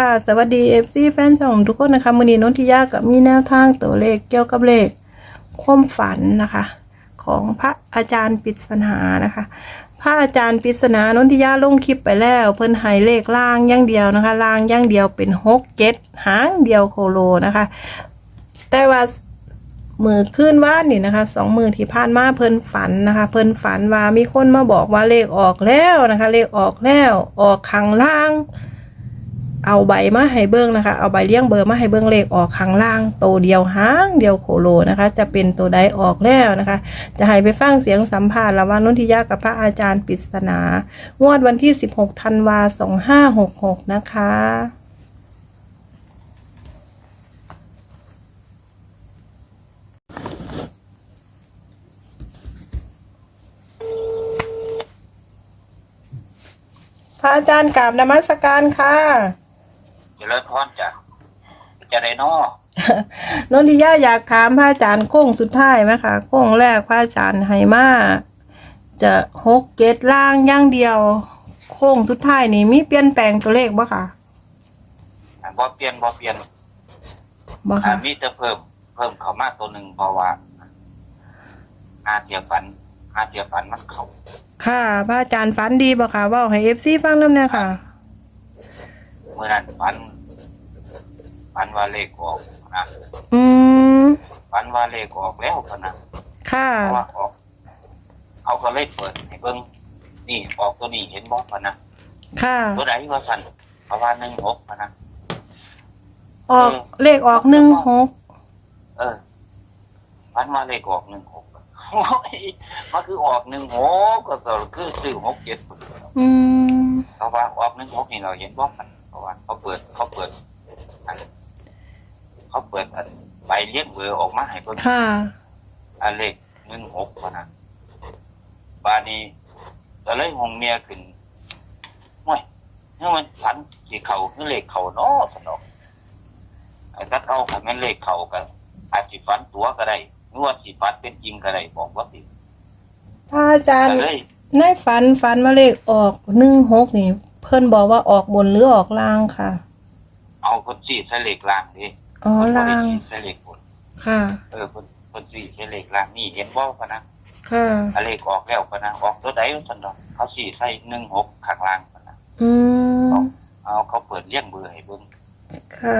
ค่ะ สวัสดี FC แฟนช่องทุกคนนะคะมือนี้นนทิยากับมีแนวทางตัวเลขเกี่ยวกับเลขความฝันนะคะ ของพระอาจารย์ปริศนานะคะ พระอาจารย์ปริศนานนทิยาลงคลิปไปแล้ว เพิ่นให้เลขล่างย่างเดียวนะคะล่างย่างเดียวเป็นหกเจ็ดหางเดียวโคโลนะคะ แต่ว่ามือขึ้นว่านนี่นะคะสองมือที่ผ่านมาเพิ่นฝันนะคะ เพิ่นฝันว่ามีคนมาบอกว่าเลขออกแล้วนะคะ เลขออกแล้วออกข้างล่าง เอาใบมาให้เบิ้งนะคะ เอาใบเลี้ยงเบอร์มาให้เบิ้งเลขออกข้างล่างโตเดียวหางเดียวโคโลนะคะ จะเป็นตัวใดออกแล้วนะคะ จะให้ไปฟังเสียงสัมภาษณ์ระหว่างนนทิยากับพระอาจารย์ปริศนางวดวันที่ 16ธันวา2566 นะคะพระอาจารย์กราบนมัสการค่ะ เจริญพรจ้ะจะได้นอนนทิยาอยากถามพระอาจารย์โค้งสุดท้ายไหมคะโค้งแรกพระอาจารย์ให้มาจะหกเกตล่างอย่างเดียว โค้งสุดท้ายนี่มีเปลี่ยนแปลงตัวเลขบ่คะบ่เปลี่ยนบ่เปลี่ยนบ่อ่าคะมีแต่เพิ่มเพิ่มเข้ามาตัวหนึ่งเพราะว่าหาเทียฝันหาเทียฝันมันเข้าค่ะ พระอาจารย์ฝันดีบ่คะเว่าให้เอฟซีฟังน้ำเนี่ยค่ะเมื่อนั้นฝัน ฝันว่าเลขออกนะอืมฝันว่าเลขออกแล้วพะนะค่ะเพราะว่าออกเขาก็เลยเปิดให้เบิ่งนี่ออกตัวนี้เห็นบ่พะนะค่ะตัวไหนว่าสั่นเพราะว่าหนึ่งหกพะนะออกเลขออกหนึ่งหกเออฝันว่าเลขออกหนึ่งหกโอ้ยมันคือออกหนึ่งหกก็คือซื้อหกเจ็ดอืมเพราะว่าออกหนึ่งหกนี่เราเห็นว่ามันเพราะว่าเขาเปิดเขาเปิดอัน เขาเปิดอันใบเลี้ยงเบอร์ออกมาให้เพิ่นค่ะ อันเลขหนึ่งหกพอนะบานนี้ก็เลยหงเมียขึ้นห่วยนี่มันฝันสีเขาคือเลขเขาเนาะสนอกไอ้ถ้าเขาขันแม่นเลขเขากันอาจสิฝันตัวก็ได้หรือว่าสิฝันเป็นจริงก็ได้บอกว่าสิพระอาจารย์ก็เลยในฝันฝันว่าเลขออกหนึ่งหกนี่ เพิ่นบอกว่าออกบนหรือออกล่างค่ะ เอาคนสี่ใส่เลขล่างดิ อ๋อคนบ่ได้ล่างสี่ใส่เลขบนค่ะ เออคนคนสี่ใส่เลขล่างนี่เห็นบ่พะนะค่ะ อะเลขออกแล้วพะนะออกตัวใดสันดอกเขาสี่ใส่หนึ่งหกข้างล่างพะนะอืม เอาเขาเปิดเลี้ยงเบอร์ให้เบิ่งค่ะ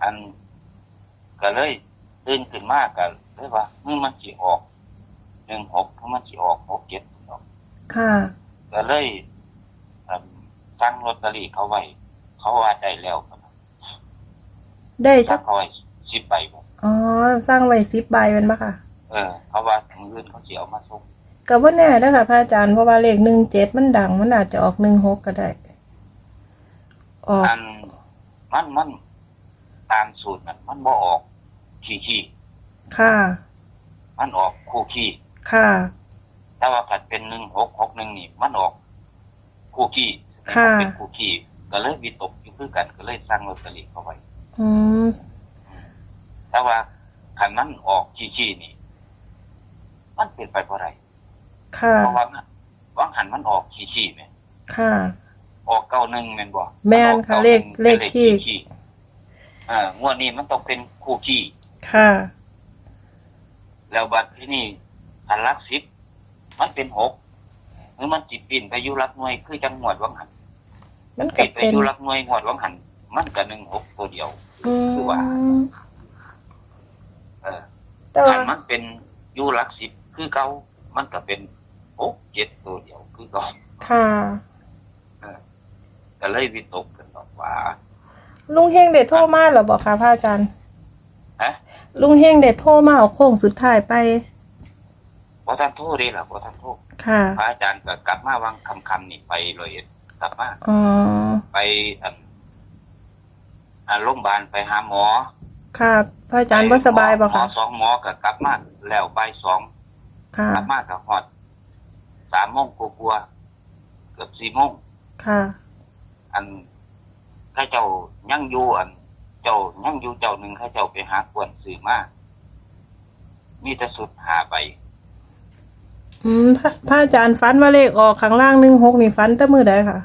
อัน ก็เลยตื่นขึ้นมาก็เลยว่าเมื่อมันสิออกหนึ่งหกเพราะมันสิออกหกเจ็ดดอกค่ะ ก็เลยเอิ่มสั่งลอตเตอรี่เขาไว้เขาว่าได้แล้วพะ นะได้สั่จังกเขาไว้สิบใบบ่อ๋อ สร้างไว้สิบใบเป็นปะค่ะเออเขาว่ามืออื่นเขาสิเอามาส่งก็บ่แน่เด้อค่ะพระอาจารย์เพราะว่าเลขหนึ่งเจ็ดมันดังมันอาจจะออกหนึ่งหกก็ได้ ออกอันมันมันตามสูตรมันมันบ่ออกขี้ขี้ค่ะ มันออกคู่ขี้ค่ะถ้าว่าขัดเป็นหนึ่งหกหกหนึ่งนี่ มันออกคู่ขี้ค่ะ เป็นคู่ขี้ก็เลยวิตกอยู่คือกันก็เลยสร้างลอตเตอรี่เข้าไว้ อืมถ้าว่าขันมันออกขี้ขี้นี่ มันเป็นไปเพราะอะไรค่ะ เพราะว่าน่ะวางหันมันออกขี้ขี้ไหมค่ะ ออกเก้าหนึ่งแม่นบ่แม่นค่ะออกเลข91เลขขี้ป็นขี้อ่างวดนี้มันต้องเป็นคู่ขี้ค่ะ แล้วบัดที่นี่อันลักสิบมันเป็นหกหรือมันจิตปินไปอยุรักหน่วยคือจังหวดวังหันมันก็ปิดไปเป็น อยุรักหน่วยหวดวังหัน มันกับหนึ่งหกตัวเดียว อืคือว่า มเออแต่ถ้าว่ามันเป็นอยุรักสิบคือเก่ามันก็เป็นหกเจ็ดตัวเดียว คือเก่าค่ะ ก็เลยวิตกกันต่อว่า ลุงเฮงเด็ดโทรมาเหรอบอกค่ะพระอาจารย์ฮะ ลุงเฮงเด็ดโทรมาเอาโค้งสุดท้ายไป พอท่านโทษดีล่ะพอท่านโทษค่ะ พระอาจารย์ก็กลับมาวางคำคำๆนี่ไปเลยกลับมา อ๋อ ไปอัน อันโรงพยาบาลไปหาหมอค่ะพระอาจารย์ว่าสบายบ่หมค่ะอสองหมอก็กลับมาแล้วบ่ายสองค่ะกลับมากับฮอดสามโมงกลัวาๆเกือบสี่โมงค่ะ อันข้าเจ้ายังอยู่อัน เจ้ายังอยู่เจ้าหนึ่งข้าเจ้าไปหากวนสื่อมามีแต่สุดหาไปอืมพระพระอาจารย์ฟันว่าเลขออกข้างล่างหนึ่งหกนี่ฟันแต่มือใดค่ะ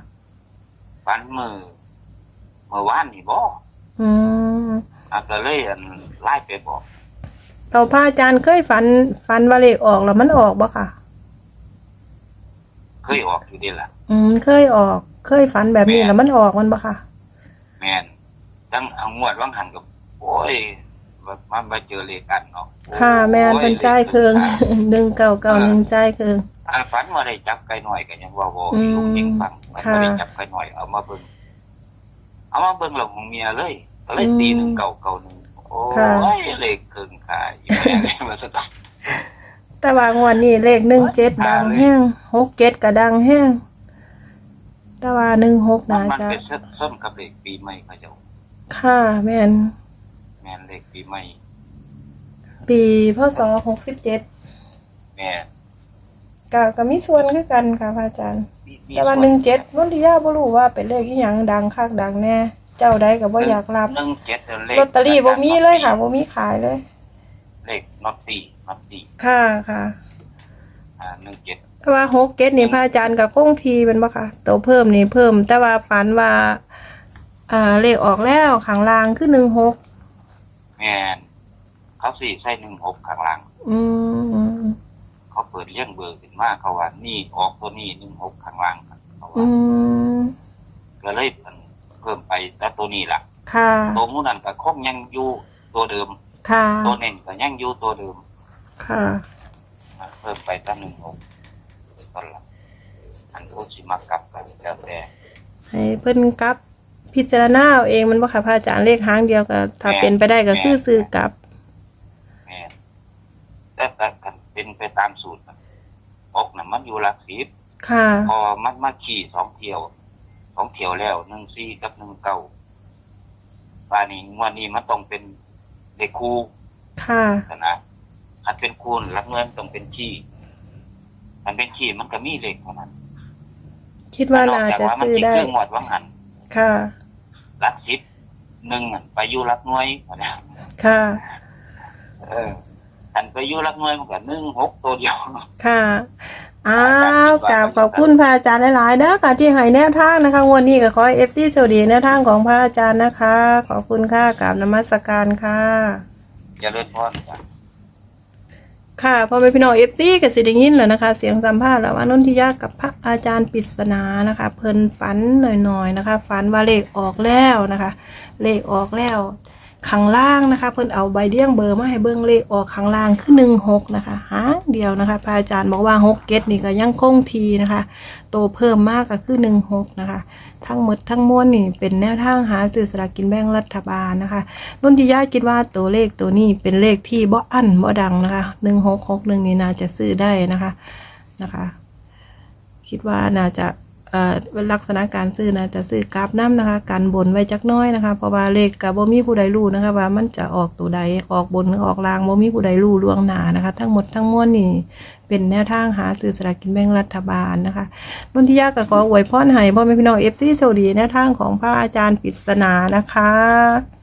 ฟันมือมื่อวานนี่บ่ อืมอาก็เลยอันไล่ไปบอกเราพระอาจารย์เคยฝันฝันว่าเลขออกแล้วมันออกบ่ค่ะ เคยออกอยู่ดีล่ะ อืม เคยออก เคยฝันแบบนี้แล้วมันออกมันบ่ค่ะ แม่นตั้งเอางวดว่างหันกับโอ้ยมันมาเจอเลขกันเนาะค่ะ แม่นเป็นใจายเคืองหนึ่งเก่าเก่าหนึ่งใจายเคือง อันฝันมาได้จับไก่หน่อยกันยังว่าโว้อืมลูกยิงฟังมันค่ะมาได้จับไก่หน่อยเอามาเบิ่ง เอามาเบิ่งหลังของเมียเลยก็เลยตีหนึ่งเก่าเก่าหนึ่งโอ้ยเลขเกินขายอยู่แม่เลยมาสต๊อกแต่ว่างวดนี้เลขหนึ่งเจ็ดดังแห้งหกเจ็ดก็ดังแห้งแต่ว่าหนึ่งหกมันน่ามันจะเป็นส้นกับเลขปีใหม่เขาเจ้าค่ะแม่นแม่นเลขปีใหม่ปีพศหกสิบเจ็ดแม่นก็ก็มีส่วนคือกันค่ะพระอาจารย์ มีมีแต่ว่าหนึ่งเจ็ดนนทิยาบ่รู้ว่าเป็นเลขอีหยังดังคักดังแน่ เจ้าใดก็บ่อยากรับหนึ่งเจ็ดเลขลอตเตอรี่บ่มีเลยค่ะบ่มีขายเลย เลขน็อตตีน็อตตีค่ะค่ะอ่าหนึ่งเจ็ดแต่ว่าหกเกตนี่พระอาจารย์กับคงทีเป็นบ่ค่ะตัวเพิ่มนี่เพิ่ม แต่ว่าฝันว่า อ่าเลขออกแล้วข้างล่างคือหนึ่งหกแม่นเขาสี่ใส่หนึ่งหกข้างหลังอืม เขาเปิดเลี้ยงเบอร์ขึ้นมาเขาว่านี่ออกตัวนี้หนึ่งหกข้างล่างเขาอืว่ามก็เลยเพิ่มไปแต่ตัวนี้ล่ะค่ะ ตัวมูนั้นก็คงยังอยู่ตัวเดิม ค่ะ ตัวเน้นก็ยังอยู่ตัวเดิมค่ะ อะเพิ่มไปตั้งหนึ่งหกตอนหลังอันโอชิมากลับกันแล้วแต่ให้เพิ่นกลับพิจารณาเอาเองมันบ่ค่ะพระอาจารย์เลขหางเดียวก็ถ้าเป็นไปได้ก็คือซื้อกลับ แม่นแต่แต่กัน เป็นไปตามสูตรนะอกน่ะมันอยู่หลักสิบค่ะพอมันมาขี่สองเที่ยวสองเที่ยวแล้วหนึ่งสี่กับหนึ่งเก้าป่านนี้งวันนี้มันต้องเป็นเด็กคู่ค่ะนะอันเป็นคูณหลักเงินต้องเป็นขี้อันเป็นขี้มันก็มีเลขเท่านั้นคิดว่านอกน่าจากจะว่ามันซื้อสิได้เครื่องหมวดว่างหันค่ะหลักสิบหนึ่งอะไปอยู่หลักหน่วยนะค่ะ เออ อันไปอยู่หลักหน่วยมันก็หนึ่งหกตัวเดียวค่ะ อ้าวกราบขอบคุณพระอาจารย์หลายๆเด้อค่ะที่ให้แนวทางนะคะงวันนี้ก็ขอเอฟซีสวัสดีแนวทางของพระอาจารย์นะคะ ขอบคุณค่ะกราบนมัสการค่ะ อย่าเลื่อนพรจ้ะ ค่ะพอไปพี่น้องเอฟซีกับสิได้ยินแล้วนะคะ เสียงสัมภาษณ์แล้วว่านนทิยากับพระอาจารย์ปริศนานะคะ เพิ่นฝันหน่อยๆนะคะ ฝันว่าเลขออกแล้วนะคะ เลขออกแล้ว ข้างล่างนะคะ เพิ่นเอาใบเลี่ยงเบอร์มาให้เบิ่งเลขออกข้างล่างคือหนึ่งหกนะคะหางเดียวนะคะพระอาจารย์บอกว่าหกเกตนี่ก็ยังคงทีนะคะ โตเพิ่มมากก็คือหนึ่งหกนะคะ ทั้งหมดทั้งมวลนี่เป็นแนวทางหาซื้อสลากกินแบ่งรัฐบาลนะคะนุ่นทิยาคิดว่าตัวเลขตัวนี้เป็นเลขที่บ่อั้นบ่ดังนะคะหนึ่งหกหกหนึ่งนี่น่าจะซื้อได้นะคะนะคะ คิดว่าน่าจะ ลักษณะการซื้อนะจะซื้อกราฟน้ำนะคะการบนไว้จักน้อยนะคะ เพราะว่าเลขกับบ่มีผู้ใดรู้นะคะ ว่ามันจะออกตัวใดออกบนหรือออกล่างบ่มีผู้ใดรู้ล่วงหน้านะคะ ทั้งหมดทั้งมวลนี่เป็นแนวทางหาซื้อสลากกินแบ่งรัฐบาลนะคะนนทิยาก็ขออวยพรให้พ่อแม่พี่น้องเอฟซีโชคดีแนวทางของพระอาจารย์ปริศนานะคะ